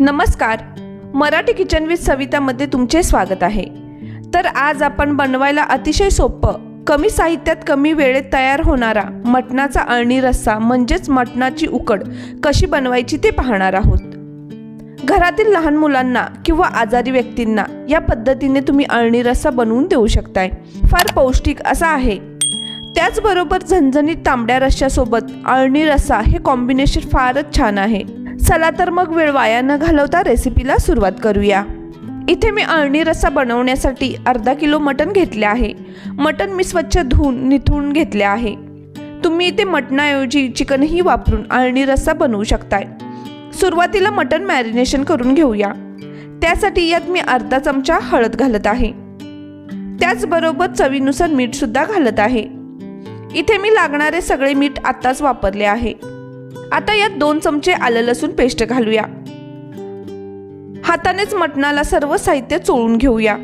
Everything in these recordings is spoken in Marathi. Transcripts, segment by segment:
नमस्कार. मराठी किचन विथ सवितामध्ये तुमचे स्वागत आहे. तर आज आपण बनवायला अतिशय सोपं कमी साहित्यात कमी वेळेत तयार होणारा मटणाचा अळणी रस्सा म्हणजेच मटणाची उकड कशी बनवायची ते पाहणार आहोत. घरातील लहान मुलांना किंवा आजारी व्यक्तींना या पद्धतीने तुम्ही अळणी रस्सा बनवून देऊ शकताय. फार पौष्टिक असा आहे. त्याचबरोबर झणझणीत तांबड्या रश्श्यासोबत अळणी रस्सा हे कॉम्बिनेशन फारच छान आहे. चला तर मग वेळ वाया न घालवता रेसिपीला सुरुवात करूया. इथे मी अळणी रस्सा बनवण्यासाठी अर्धा किलो मटण घेतले आहे. मटण मी स्वच्छ धुवून निथळून घेतले आहे. तुम्ही इथे मटणाऐवजी चिकनही वापरून अळणी रस्सा बनवू शकताय. सुरुवातीला मटण मॅरिनेशन करून घेऊया. त्यासाठी यात मी अर्धा चमचा हळद घालत आहे. त्याचबरोबर चवीनुसार मीठसुद्धा घालत आहे. इथे मी लागणारे सगळे मीठ आत्ताच वापरले आहे. आता यात दोन चमचे आलं लसूण पेस्ट घालूया. हातानेच मटणाला सर्व साहित्य चोळून घेऊया.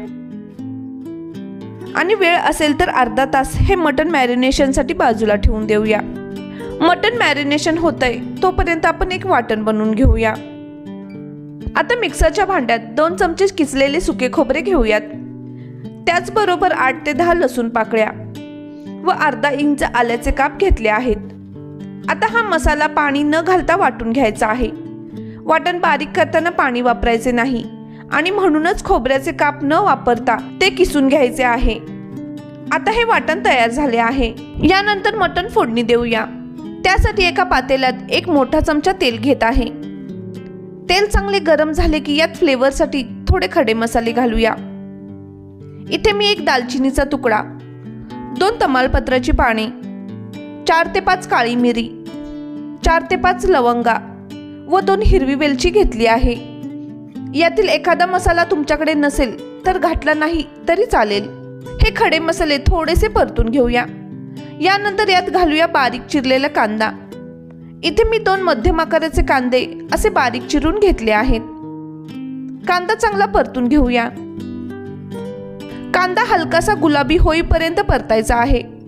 आणि वेळ असेल तर अर्धा तास हे मटण मॅरिनेशनसाठी बाजूला ठेवून देऊया. मटण मॅरिनेशन होतंय तोपर्यंत आपण एक वाटण बनवून घेऊया. आता मिक्सरच्या भांड्यात दोन चमचे किसलेले सुके खोबरे घेऊयात. त्याचबरोबर आठ ते दहा लसूण पाकळ्या व अर्धा इंच आल्याचे काप घेतले आहेत. आता हा मसाला पाणी न घालता वाटून घ्यायचा आहे. वाटण बारीक करताना पाणी वापरायचे नाही आणि म्हणूनच खोबऱ्याचे काप न वापरता ते किसून घ्यायचे आहे. आता हे वाटण तयार झाले आहे. यानंतर मटण फोडणी देऊया. त्यासाठी एका पातेल्यात एक मोठा चमचा तेल घेत आहे. तेल चांगले गरम झाले की यात फ्लेवरसाठी थोडे खडे मसाले घालूया. इथे मी एक दालचिनीचा तुकडा दोन तमालपत्राची पाने चार ते पाच काळी मिरी चार ते पाच लवंगा व दोन हिरवी वेलची घेतली आहे. यातील एखादा मसाला तुमच्याकडे नसेल तर घातला नाही तरी चालेल. हे खडे मसाले थोडेसे परतून घेऊया. यानंतर यात घालूया बारीक चिरलेला कांदा. इथे मी दोन मध्यम आकाराचे कांदे असे बारीक चिरून घेतले आहेत. कांदा चांगला परतून घेऊया. कांदा हलकासा गुलाबी होईपर्यंत परतायचा आहे.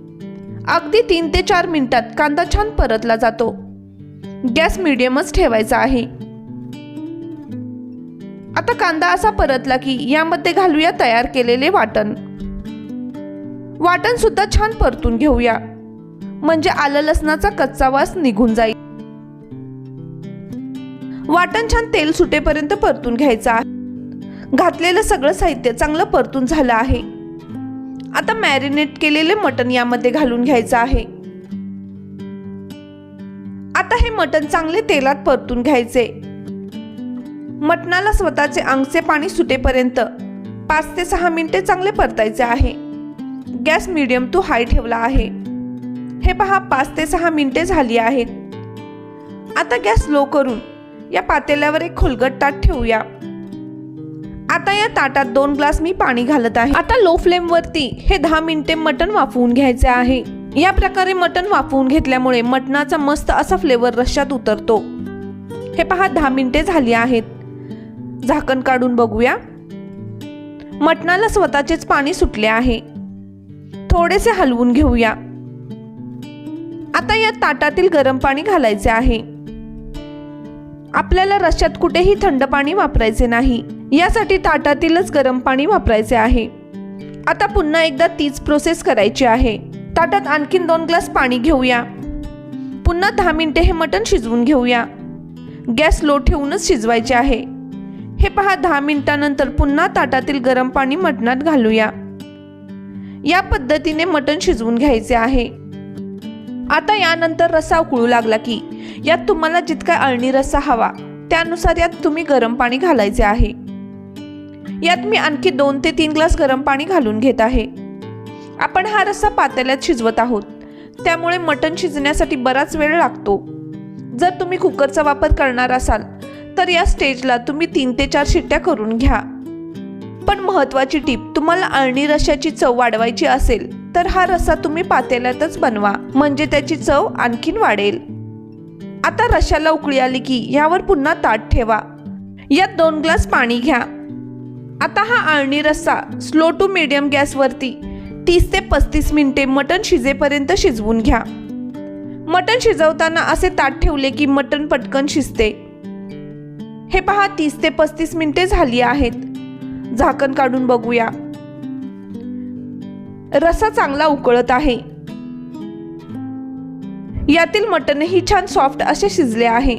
अगदी तीन ते चार मिनिटात कांदा छान परतला जातो. गॅस मिडियमच ठेवायचा आहे. आता कांदा असा परतला की यामध्ये घालूया तयार केलेले वाटण. वाटण सुद्धा छान परतून घेऊया. म्हणजे आलं लसणाचा कच्चा वास निघून जाईल. वाटण छान तेल सुटेपर्यंत परतून घ्यायचं आहे. घातलेलं सगळं साहित्य चांगलं परतून झालं आहे. आता मॅरिनेट केलेले मटण यामध्ये घालून घ्यायचं आहे. आता हे मटण चांगले तेलात परतून घ्यायचे. मटणाला स्वतःचे अंगचे पाणी सुटेपर्यंत पाच ते सहा मिनिटे चांगले परतायचे आहे. गॅस मिडियम टू हाय ठेवला आहे. हे पहा पाच ते सहा मिनिटे झाली आहेत. आता गॅस लो करून या पातेल्यावर एक खोलगट ताट ठेवूया. आता या ताटात दोन ग्लास मी पाणी घालत आहे. आता लो फ्लेम वरती हे दहा मिनिटे मटण वाफवून घ्यायचे आहे. या प्रकारे मटण वाफवून घेतल्यामुळे मटणाचा मस्त असा फ्लेवर रश्श्यात उतरतो. हे पहा दहा मिनिटे झाली आहेत. झाकण काढून बघूया. मटणाला स्वतःचेच पाणी सुटले आहे. थोडेसे हलवून घेऊया. आता या ताटातील गरम पाणी घालायचे आहे. आपल्याला रश्यात कुठेही थंड पाणी वापरायचे नाही. यासाठी ताटातीलच गरम पाणी वापरायचे आहे. आता पुन्हा एकदा तीच प्रोसेस करायची आहे. ताटात आणखीन दोन ग्लास पाणी घेऊया. पुन्हा दहा मिनिटे हे मटण शिजवून घेऊया. गॅस लो ठेवूनच शिजवायचे आहे. हे पहा दहा मिनिटानंतर पुन्हा ताटातील गरम पाणी मटणात घालूया. या पद्धतीने मटण शिजवून घ्यायचे आहे. आता यानंतर रसा उकळू लागला की यात तुम्हाला जितका अळणी रस्सा हवा त्यानुसार यात तुम्ही गरम पाणी घालायचे आहे. यात मी आणखी दोन ते तीन ग्लास गरम पाणी घालून घेत आहे. आपण हा रस्सा पातेल्यात शिजवत आहोत. त्यामुळे मटण शिजण्यासाठी बराच वेळ लागतो. जर तुम्ही कुकरचा वापर करणार असाल तर या स्टेजला तुम्ही तीन ते चार शिट्ट्या करून घ्या. पण महत्वाची टीप तुम्हाला अळणी रश्याची चव वाढवायची असेल तर हा रस्सा तुम्ही पातेल्यातच बनवा म्हणजे त्याची चव आणखीन वाढेल. आता रश्याला उकळी आली की यावर पुन्हा ताट ठेवा. यात दोन ग्लास पाणी घ्या. आता हा आळणी रस्सा स्लो टू मिडियम गॅसवरती तीस ते पस्तीस मिनिटे मटण शिजेपर्यंत शिजवून घ्या. मटण शिजवताना असे ताट ठेवले की मटण पटकन शिजते. हे पहा तीस ते पस्तीस मिनिटे झाली आहेत. झाकण काढून बघूया. रसा चांगला उकळत आहे. यातील मटणही छान सॉफ्ट असे शिजले आहे.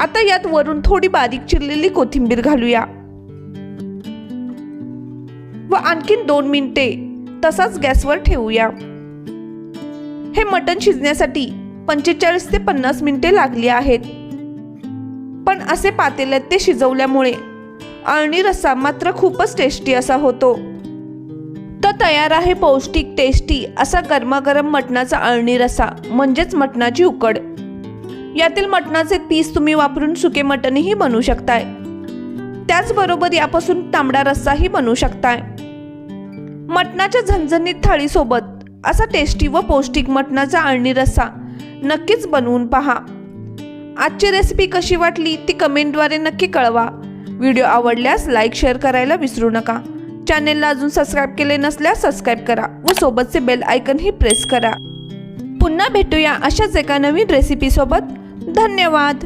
आता यात वरून थोडी बारीक चिरलेली कोथिंबीर घालूया. व आणखीन दोन मिनिटे तसाच गॅसवर ठेवूया. हे मटण शिजण्यासाठी पंचेचाळीस ते पन्नास मिनिटे लागली आहेत. पण असे पातेल्यात ते शिजवल्यामुळे अळणी रस्सा मात्र खूपच टेस्टी असा होतो. तर तयार आहे पौष्टिक टेस्टी असा गरमागरम मटणाचा अळणी रस्सा म्हणजेच मटणाची उकड. यातील मटणाचे पीस तुम्ही वापरून सुके मटणही बनवू शकताय. त्याचबरोबर यापासून तांबडा रस्साही बनवू शकताय. मटणाच्या झणझणीत थाळीसोबत असा टेस्टी व पौष्टिक मटणाचा अळणी रस्सा नक्कीच बनवून पहा. आजची रेसिपी कशी वाटली ती कमेंटद्वारे नक्की कळवा. व्हिडिओ आवडल्यास लाईक शेअर करायला विसरू नका. चॅनेलला अजून सबस्क्राईब केले नसल्यास सबस्क्राईब करा व सोबतचे बेल आयकनही प्रेस करा. पुन्हा भेटूया अशाच एका नवीन रेसिपीसोबत धन्यवाद!